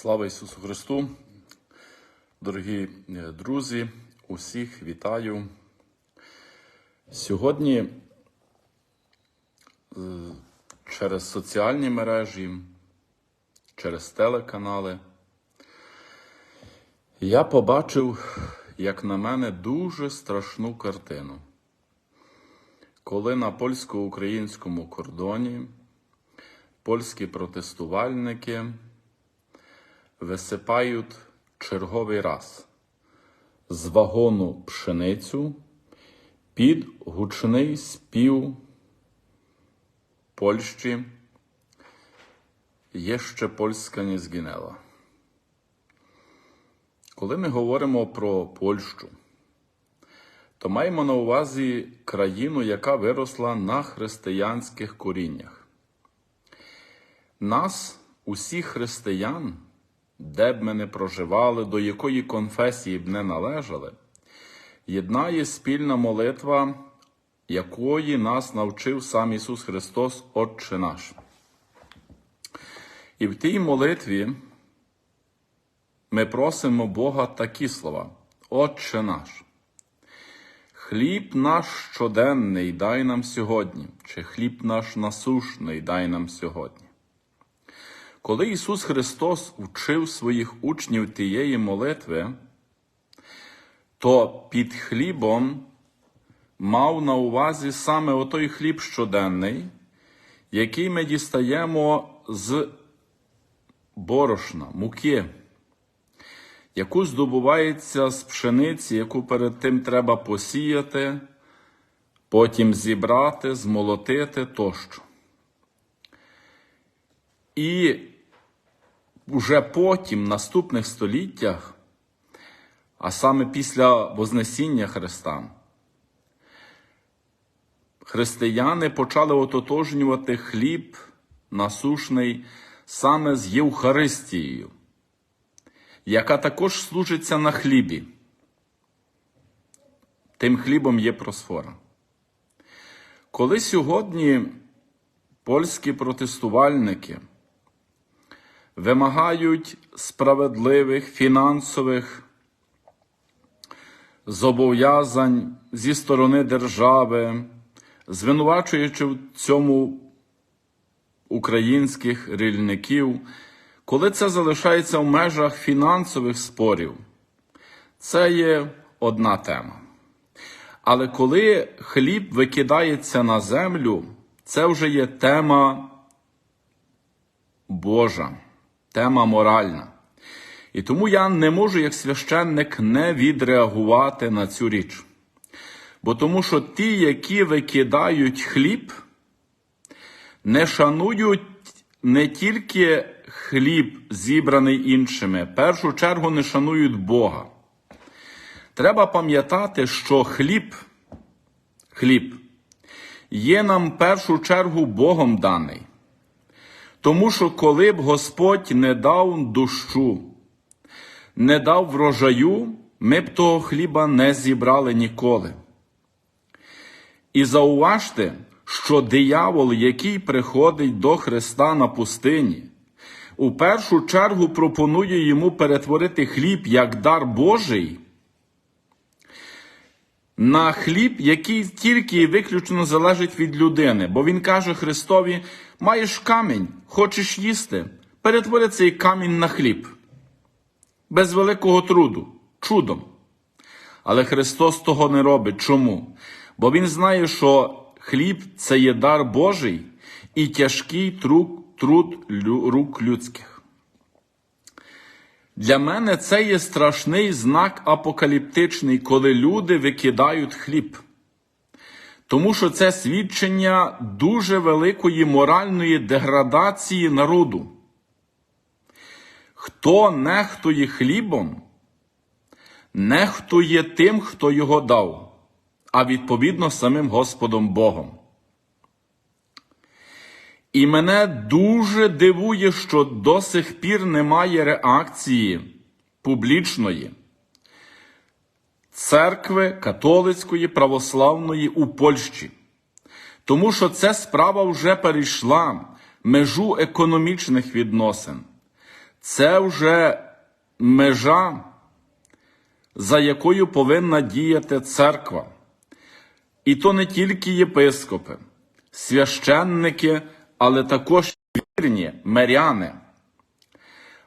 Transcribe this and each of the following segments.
Слава Ісусу Христу! Дорогі е, друзі, усіх вітаю. Сьогодні е, через соціальні мережі, через телеканали я побачив, як на мене, дуже страшну картину. Коли на польсько-українському кордоні польські протестувальники висипають черговий раз з вагону пшеницю під гучний спів Польщі є ще Польська не згинела. Коли ми говоримо про Польщу, то маємо на увазі країну, яка виросла на християнських коріннях. Нас, усіх християн, де б ми не проживали, до якої конфесії б не належали, єднає спільна молитва, якої нас навчив сам Ісус Христос, Отче наш. І в тій молитві ми просимо Бога такі слова: Отче наш. Хліб наш щоденний дай нам сьогодні, чи хліб наш насушний дай нам сьогодні. Коли Ісус Христос вчив своїх учнів тієї молитви, то під хлібом мав на увазі саме отой хліб щоденний, який ми дістаємо з борошна, муки, яку здобувається з пшениці, яку перед тим треба посіяти, потім зібрати, змолотити тощо. І вже потім, в наступних століттях, а саме після Вознесіння Христа, християни почали ототожнювати хліб насушний саме з Євхаристією, яка також служиться на хлібі. Тим хлібом є просфора. Коли сьогодні польські протестувальники вимагають справедливих фінансових зобов'язань зі сторони держави, звинувачуючи в цьому українських рільників, коли це залишається в межах фінансових спорів, це є одна тема. Але коли хліб викидається на землю, це вже є тема Божа, тема моральна. І тому я не можу, як священник, не відреагувати на цю річ. Бо тому що ті, які викидають хліб, не шанують не тільки хліб, зібраний іншими, в першу чергу не шанують Бога. Треба пам'ятати, що хліб, хліб є нам в першу чергу Богом даний. Тому що коли б Господь не дав дощу, не дав врожаю, ми б того хліба не зібрали ніколи. І зауважте, що диявол, який приходить до Христа на пустині, у першу чергу пропонує йому перетворити хліб як дар Божий на хліб, який тільки і виключно залежить від людини. Бо він каже Христові: маєш камінь, хочеш їсти, перетвори цей камінь на хліб. Без великого труду, чудом. Але Христос того не робить. Чому? Бо Він знає, що хліб це є дар Божий і тяжкий труд, рук людських. Для мене це є страшний знак апокаліптичний, коли люди викидають хліб. Тому що це свідчення дуже великої моральної деградації народу. Хто нехтує хлібом, нехтує тим, хто його дав, а відповідно самим Господом Богом. І мене дуже дивує, що до сих пір немає реакції публічної церкви католицької православної у Польщі. Тому що ця справа вже перейшла межу економічних відносин. це вже межа, за якою повинна діяти церква. І то не тільки єпископи, священники, але також вірні миряни.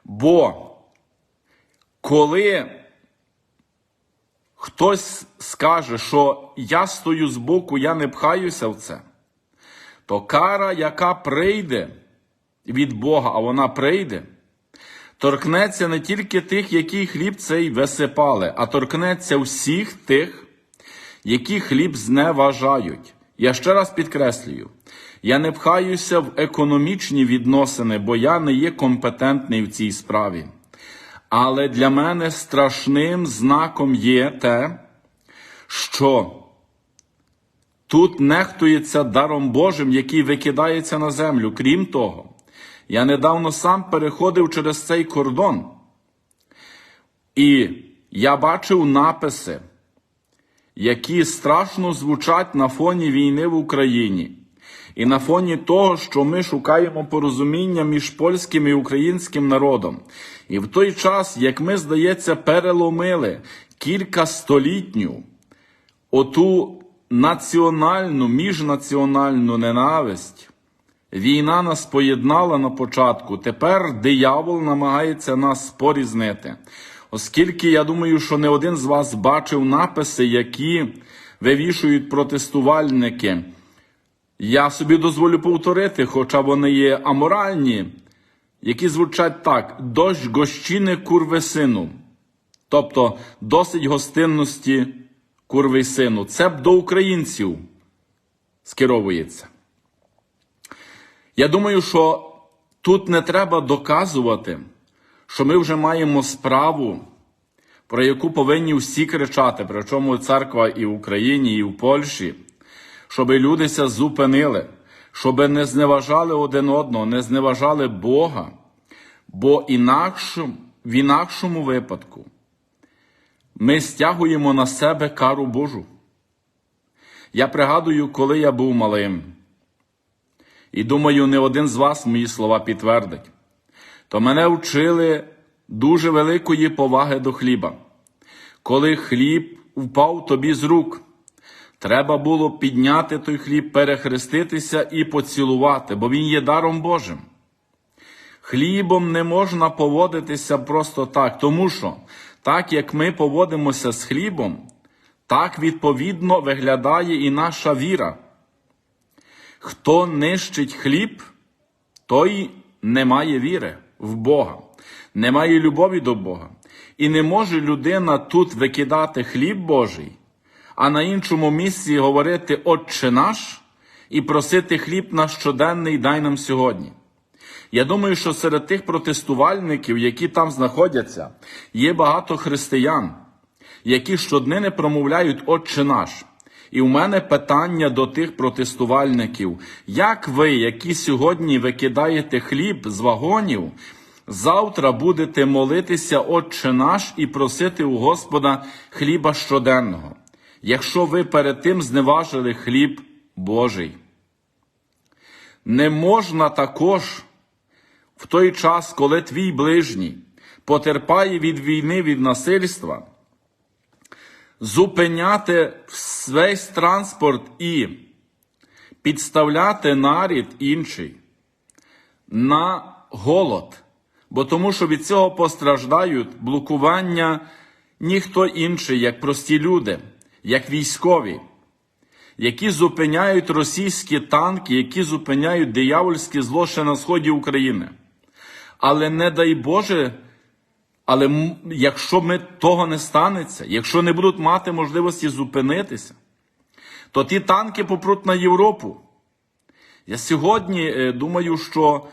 Бо коли хтось скаже, що я стою збоку, я не пхаюся в це, то кара, яка прийде від Бога, а вона прийде, торкнеться не тільки тих, які хліб цей висипали, а торкнеться всіх тих, які хліб зневажають. Я ще раз підкреслюю, я не пхаюся в економічні відносини, бо я не є компетентний в цій справі. Але для мене страшним знаком є те, що тут нехтується даром Божим, який викидається на землю. Крім того, я недавно сам переходив через цей кордон, і я бачив написи, які страшно звучать на фоні війни в Україні. І на фоні того, що ми шукаємо порозуміння між польським і українським народом. І в той час, як ми, здається, переломили кілька столітню оту національну, міжнаціональну ненависть, війна нас поєднала на початку. Тепер диявол намагається нас порізнити. Оскільки я думаю, що не один з вас бачив написи, які вивішують протестувальники. Я собі дозволю повторити, хоча вони є аморальні, які звучать так: дощ гощини курви сину. Тобто досить гостинності курви сину. Це б до українців скеровується. Я думаю, що тут не треба доказувати, що ми вже маємо справу, про яку повинні всі кричати, причому церква і в Україні, і в Польщі щоб людися зупинили, щоб не зневажали один одного, не зневажали Бога, бо інакшим, в інакшому випадку ми стягуємо на себе кару Божу. Я пригадую, коли я був малим, і думаю, не один з вас мої слова підтвердить, то мене вчили дуже великої поваги до хліба. Коли хліб впав тобі з рук, Треба було підняти той хліб, перехреститися і поцілувати, бо він є даром Божим. Хлібом не можна поводитися просто так, тому що так як ми поводимося з хлібом, так відповідно виглядає і наша віра. Хто нищить хліб, той не має віри в Бога, не має любові до Бога. І не може людина тут викидати хліб Божий а на іншому місці говорити Отче наш і просити хліб на щоденний дай нам сьогодні. Я думаю, що серед тих протестувальників, які там знаходяться, є багато християн, які щоднини промовляють Отче наш. І у мене питання до тих протестувальників, як ви, які сьогодні викидаєте хліб з вагонів, завтра будете молитися, Отче наш, і просити у Господа хліба щоденного? Якщо ви перед тим зневажили хліб Божий. Не можна також в той час, коли твій ближній потерпає від війни, від насильства, зупиняти весь транспорт і підставляти нарід інший на голод, бо тому що від цього постраждають блокування ніхто інший, як прості люди як військові, які зупиняють російські танки, які зупиняють диявольське зло ще на сході України. Але не дай Боже, але якщо ми того не станеться, якщо не будуть мати можливості зупинитися, то ті танки попруть на Європу. Я сьогодні е, думаю, що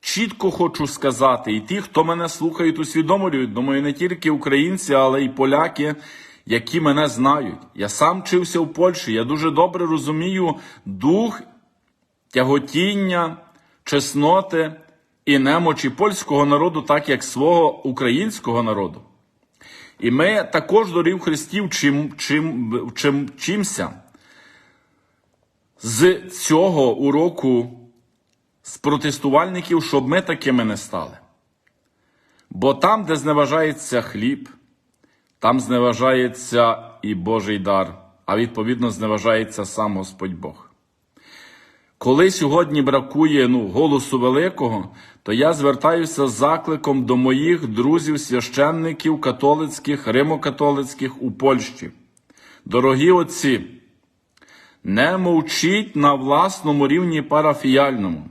чітко хочу сказати, і ті, хто мене слухають, усвідомлюють, думаю, не тільки українці, але й поляки, які мене знають. Я сам вчився в Польщі, я дуже добре розумію дух тяготіння, чесноти і немочі польського народу, так як свого українського народу. І ми також дорів Христів чим, чим, чим, чимся. З цього уроку з протестувальників, щоб ми такими не стали. Бо там, де зневажається хліб, там зневажається і Божий дар, а відповідно зневажається сам Господь Бог. Коли сьогодні бракує ну, голосу великого, то я звертаюся з закликом до моїх друзів, священників католицьких, римокатолицьких у Польщі. Дорогі отці, не мовчіть на власному рівні парафіяльному.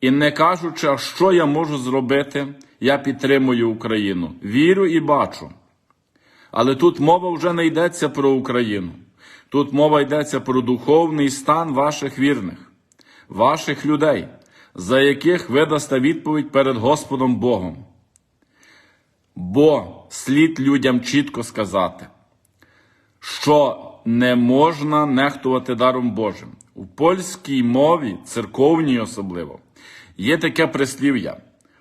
І не кажучи, що я можу зробити, я підтримую Україну. Вірю і бачу. Але тут мова вже не йдеться про Україну. Тут мова йдеться про духовний стан ваших вірних, ваших людей, за яких ви дасте відповідь перед Господом Богом. Бо слід людям чітко сказати, що не можна нехтувати даром Божим. У польській мові, церковній особливо, є таке прислів'я,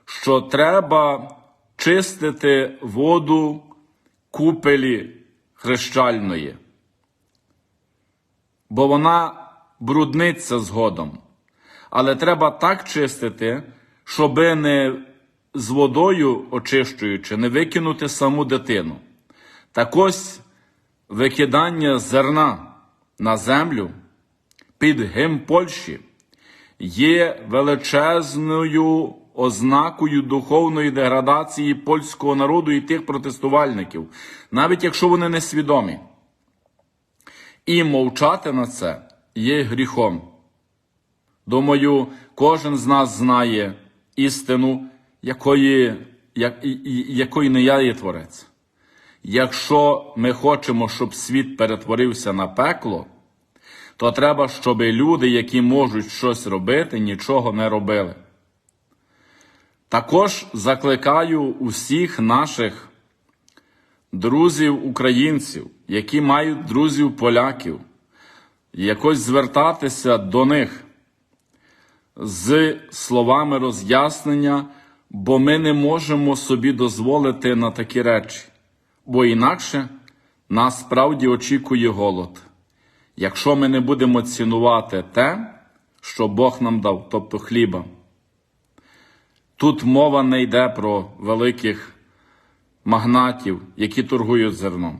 що треба чистити воду купелі хрещальної, бо вона брудниться згодом. Але треба так чистити, щоби не з водою очищуючи, не викинути саму дитину. Так ось викидання зерна на землю під гим Польщі є величезною ознакою духовної деградації польського народу і тих протестувальників, навіть якщо вони не свідомі. І мовчати на це є гріхом. Думаю, кожен з нас знає істину, якої, як, якої не я є творець. Якщо ми хочемо, щоб світ перетворився на пекло, то треба, щоб люди, які можуть щось робити, нічого не робили. Також закликаю усіх наших друзів українців, які мають друзів поляків, якось звертатися до них з словами роз'яснення, бо ми не можемо собі дозволити на такі речі, бо інакше нас справді очікує голод. Якщо ми не будемо цінувати те, що Бог нам дав, тобто хліба. Тут мова не йде про великих магнатів, які торгують зерном.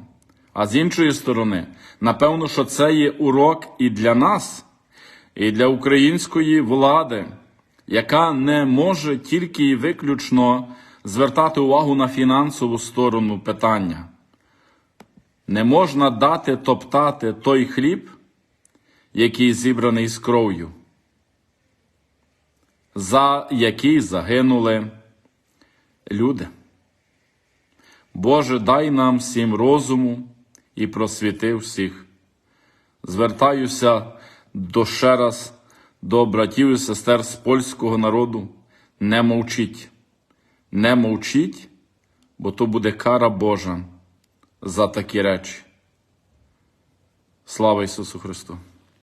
А з іншої сторони, напевно, що це є урок і для нас, і для української влади, яка не може тільки і виключно звертати увагу на фінансову сторону питання. Не можна дати топтати той хліб, який зібраний з кров'ю, за який загинули люди. Боже, дай нам всім розуму і просвіти всіх. Звертаюся до ще раз до братів і сестер з польського народу. Не мовчіть, не мовчіть, бо то буде кара Божа за такі речі. Слава Ісусу Христу!